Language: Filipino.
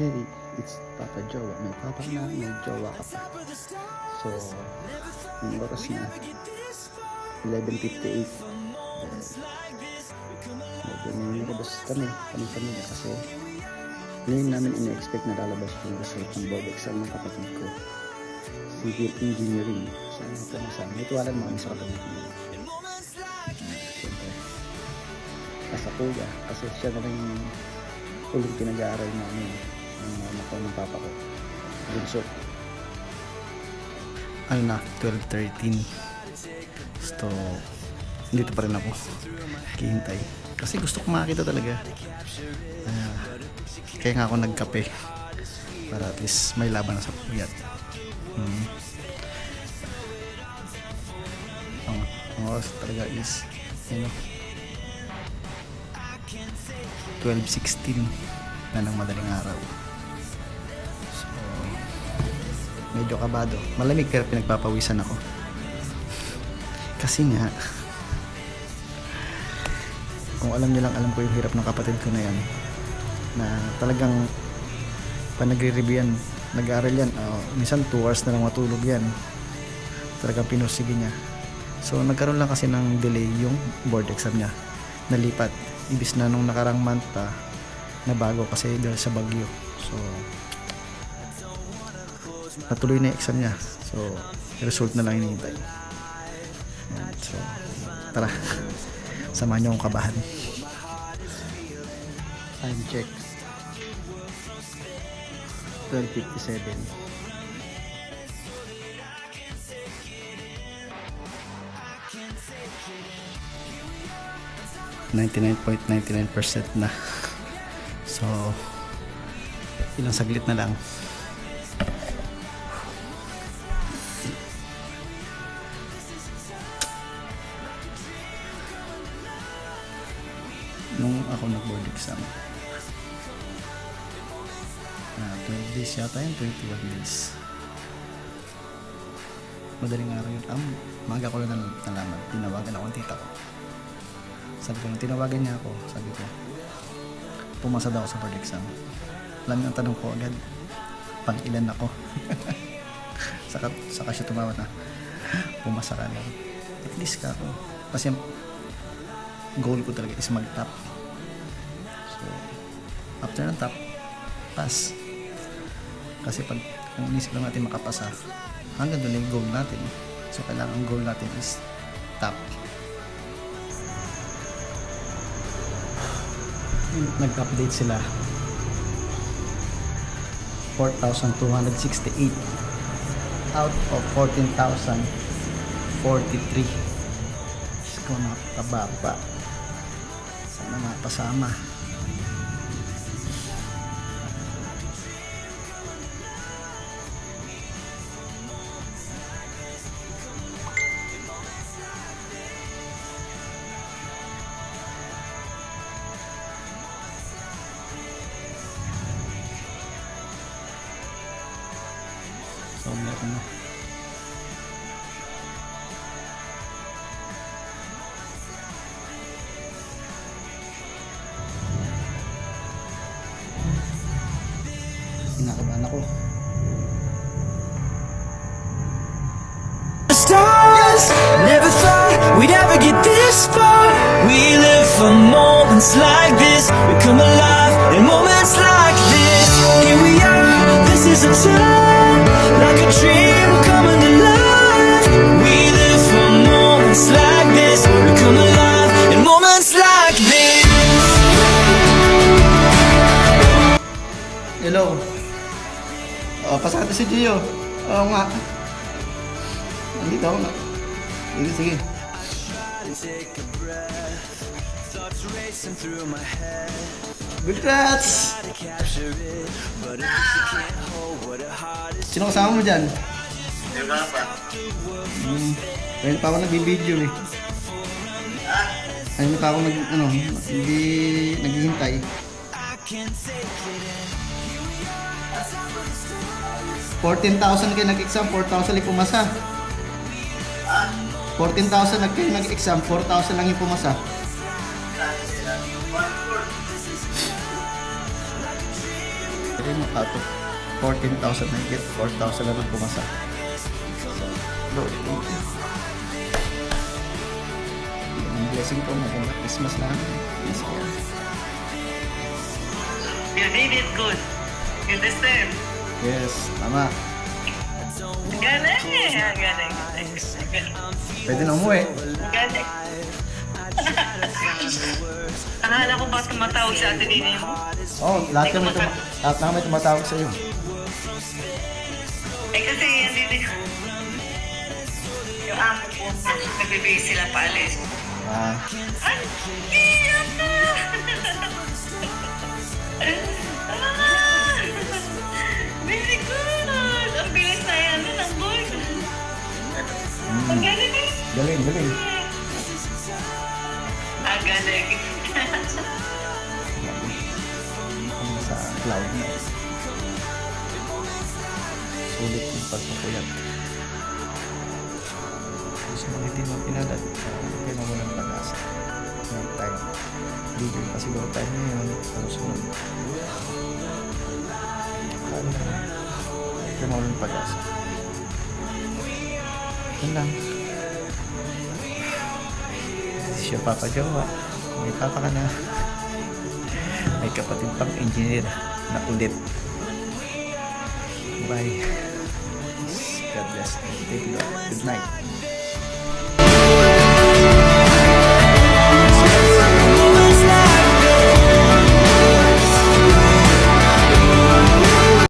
Hey, it's Papa Jowa. May papa na, may jowa ka pa. So, yung oras na 11.58. Medyo nililabas kami, kami pamilya kasi ngayon namin ina-expect na lalabas yung result ng board exam ng kapatid ko. Civil Engineering. So, ito na sa may tuwalan mo kami sa kapatid ko. Nasa kuya kasi siya na rin uling pinag-aaral namin ng mama ko ng papa ko. Bunso. Ano na, 12.13. So, dito pa rin ako. Kihintay. Kasi gusto ko makakita talaga. Ah, kaya nga ako nagkape. Para at least may laban na sa puyat. Hmm. Ang oras talaga is, you know, 12.16 na ng madaling araw. Medyo kabado. Malamig pero pinagpapawisan ako. Kasi nga, kung alam niyo lang, alam ko yung hirap ng kapatid ko na yan. Na talagang pa nagre-review yan, nag-aaral yan, ah, minsan 2 hours na lang matulog yan. Talagang pinursige niya. So nagkaroon lang kasi ng delay yung board exam niya. Nalipat. Ibis na nung nakarang month pa, na bago kasi dahil sa bagyo. So, natuloy na yung exam niya. So, result na lang hinihintay. So, tara. Samahan niyo akong kabahan. Time check. 12.57. Ninety-nine point ninety-nine percent na. So, ilang saglit na lang. Ako nag-board exam, ah 12 days yata yun, 21 days. Madaling araw yun. Ang maga ko lang nal- nalaman. Tinawagan ako ng tita ko. Sabi ko, tinawagan niya ako, sabi ko, pumasa daw sa board exam. Alam niyo ang tanong ko agad, pang ilan ako? saka, saka siya tumawad na, pumasa ka lang. At least ka ako. Kasi goal ko talaga is mag-top. After ng top, pass. Kasi pag kung inisip lang natin makapasa, hanggang doon yung goal natin. So, kailangan ang goal natin is top. nag-update sila 4,268 out of 14,043 Diyos ko napakababa sana mapasama so na Kinakabahan ako. stars. Never thought we'd ever get this far. We live for moments like this. We come alive in moments like this. Here we are. This is a time Hello. Oh, pasado si Gio. Oo nga. Nandito ako na. Sige, sige. Congrats! Sino kasama mo dyan? Hmm. Ayun pa ako nagbibideo eh. Ayun pa ako nag, ano, hindi, naghihintay. 14,000 kayo nag-exam, 4,000 yung pumasa. 14,000 nag kayo nag-exam, 4,000 lang yung pumasa. Sabi mo, out of 14,000 na get, 4,000 lang ang pumasa. Yung blessing ko mo kung Christmas na. Yes. You did it good. You deserve. Yes, tama. Galing eh. Galing. Galing. Pwede na umuwi. Galing. Akala ko ba tumatawag sa atin din mo? Oh, lahat kami tuma- lahat na kami tumatawag sa iyo. Eh kasi yan din yung amo ko, nagbibigay sila paalis. Ah, Ay, iyak na! galing. Ang galing. Ano sa cloud na. Sulit yung pagpapuyat. Gusto mo hindi mo pinalat. Kaya mo walang pag-asa. May time. Bigyan pa siguro time. Ano sunod? Paano na? Kaya mo walang pag-asa. Yun lang. Siya papajowa. May papa ka na. May kapatid pang engineer na ulit. Bye. God bless. Thank you. Good night.